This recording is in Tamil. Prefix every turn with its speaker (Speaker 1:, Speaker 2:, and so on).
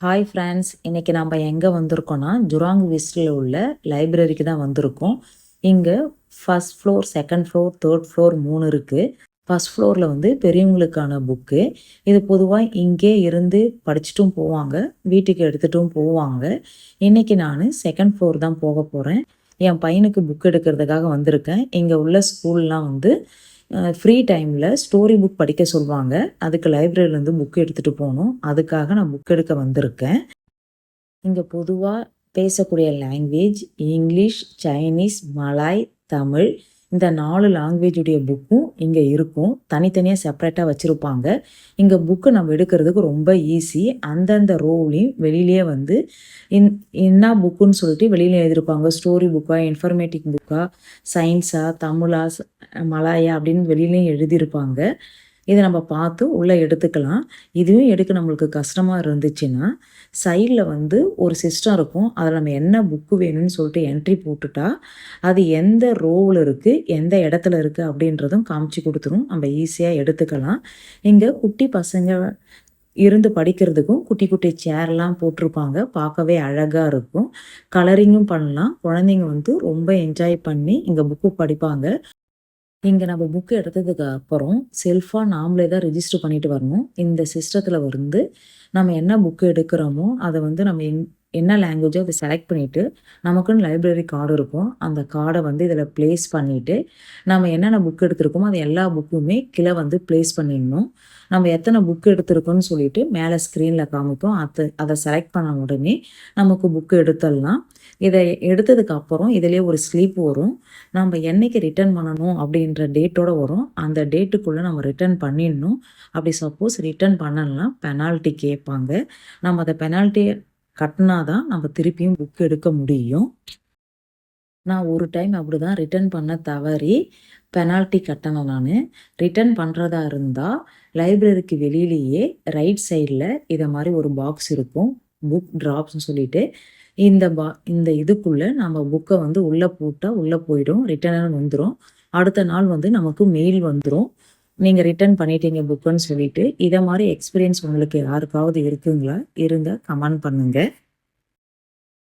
Speaker 1: ஹாய் ஃப்ரெண்ட்ஸ் இன்றைக்கி நம்ம எங்கே வந்திருக்கோன்னா ஜுராங் விஸ்டில் உள்ள லைப்ரரிக்கு தான் வந்திருக்கோம். இங்கே first floor second floor third floor மூணு இருக்குது ஃபர்ஸ்ட் ஃப்ளோரில் வந்து பெரியவங்களுக்கான புக்கு இது பொதுவாக இங்கே இருந்து படிச்சுட்டும் போவாங்க வீட்டுக்கு எடுத்துகிட்டும் போவாங்க. இன்றைக்கி நான் செகண்ட் ஃப்ளோர் தான் போக போகிறேன் என் பையனுக்கு புக் எடுக்கிறதுக்காக வந்திருக்கேன். இங்கே உள்ள ஸ்கூல்லாம் வந்து ஃப்ரீ டைமில் ஸ்டோரி புக் படிக்க சொல்லுவாங்க அதுக்கு லைப்ரரியிலேருந்து புக் எடுத்துகிட்டு போகணும். அதுக்காக நான் புக் எடுக்க வந்திருக்கேன். இங்கே பொதுவாக பேசக்கூடிய language English Chinese Malay Tamil இந்த நாலு லாங்குவேஜுடைய புக்கும் இங்கே இருக்கும். தனித்தனியாக செப்பரேட்டாக வச்சுருப்பாங்க. இங்கே புக்கு நம்ம எடுக்கிறதுக்கு ரொம்ப ஈஸி அந்தந்த ரோலையும் வெளியிலேயே வந்து இன் என்ன புக்குன்னு சொல்லிட்டு வெளியில் எழுதியிருப்பாங்க. ஸ்டோரி புக்கா இன்ஃபர்மேட்டிக் புக்காக சயின்ஸா தமிழா மலாயா அப்படின்னு வெளியிலையும் எழுதியிருப்பாங்க. இதை நம்ம பார்த்து உள்ளே எடுத்துக்கலாம். இதுவும் எடுக்க நம்மளுக்கு கஷ்டமாக இருந்துச்சுன்னா சைடில் வந்து ஒரு சிஸ்டம் இருக்கும். அதில் நம்ம என்ன புக்கு வேணும்னு சொல்லிட்டு என்ட்ரி போட்டுட்டா அது எந்த ரோவில் இருக்குது எந்த இடத்துல இருக்குது அப்படின்றதும் காமிச்சு கொடுத்துரும். நம்ம ஈஸியாக எடுத்துக்கலாம். இங்கே குட்டி பசங்க இருந்து படிக்கிறதுக்கும் குட்டி குட்டி சேர்லாம் போட்டிருப்பாங்க. பார்க்கவே அழகாக இருக்கும். கலரிங்கும் பண்ணலாம். குழந்தைங்க வந்து ரொம்ப என்ஜாய் பண்ணி இங்கே புக்கு படிப்பாங்க. இங்கே நம்ம புக் எடுத்ததுக்கு அப்புறம் செல்ஃபாக நாமளே தான் ரெஜிஸ்டர் பண்ணிட்டு வரணும். இந்த சிஸ்டத்தில் வந்து நம்ம என்ன புக்கு எடுக்கிறோமோ அதை வந்து நம்ம எங் என்ன லாங்குவேஜோ அதை செலக்ட் பண்ணிவிட்டு நமக்குன்னு லைப்ரரி கார்டு இருக்கும். அந்த கார்டை வந்து இதில் ப்ளேஸ் பண்ணிவிட்டு நம்ம என்னென்ன புக் எடுத்திருக்கோமோ அது எல்லா புக்குமே கீழே வந்து ப்ளேஸ் பண்ணிடணும். நம்ம எத்தனை புக் எடுத்திருக்கோம்னு சொல்லிட்டு மேலே ஸ்க்ரீனில் காமிக்கும் அதை அதை செலக்ட் பண்ண உடனே நமக்கு புக்கு எடுத்துடலாம். இதை எடுத்ததுக்கு அப்புறம் இதிலே ஒரு ஸ்லீப் வரும். நம்ம என்னைக்கு ரிட்டர்ன் பண்ணணும் அப்படின்ற டேட்டோட வரும். அந்த டேட்டுக்குள்ளே நம்ம ரிட்டர்ன் பண்ணிடணும். அப்படி சப்போஸ் ரிட்டர்ன் பண்ணலாம் பெனால்ட்டி கேட்பாங்க. நம்ம அதை பெனால்ட்டி கட்டினா தான் நம்ம திருப்பியும் புக் எடுக்க முடியும். நான் ஒரு டைம் அப்படி தான் ரிட்டர்ன் பண்ண தவறி பெனால்ட்டி கட்டணும் நான். ரிட்டர்ன் பண்ணுறதா இருந்தால் லைப்ரரிக்கு வெளியிலேயே ரைட் சைடில் இதை மாதிரி ஒரு பாக்ஸ் இருக்கும். புக் ட்ராப்ஸ்னு சொல்லிட்டு இந்த பா இந்த இதுக்குள்ளே நம்ம புக்கை வந்து உள்ளே போட்டால் உள்ளே போயிடும். ரிட்டர்ன் வந்துடும் அடுத்த நாள் வந்து நமக்கு மெயில் வந்துடும் நீங்கள் ரிட்டர்ன் பண்ணிட்டீங்க புக்குன்னு சொல்லிட்டு இதை மாதிரி எக்ஸ்பீரியன்ஸ் உங்களுக்கு யாருக்காவது இருக்குங்களா? இருந்தால் கமெண்ட் பண்ணுங்கள்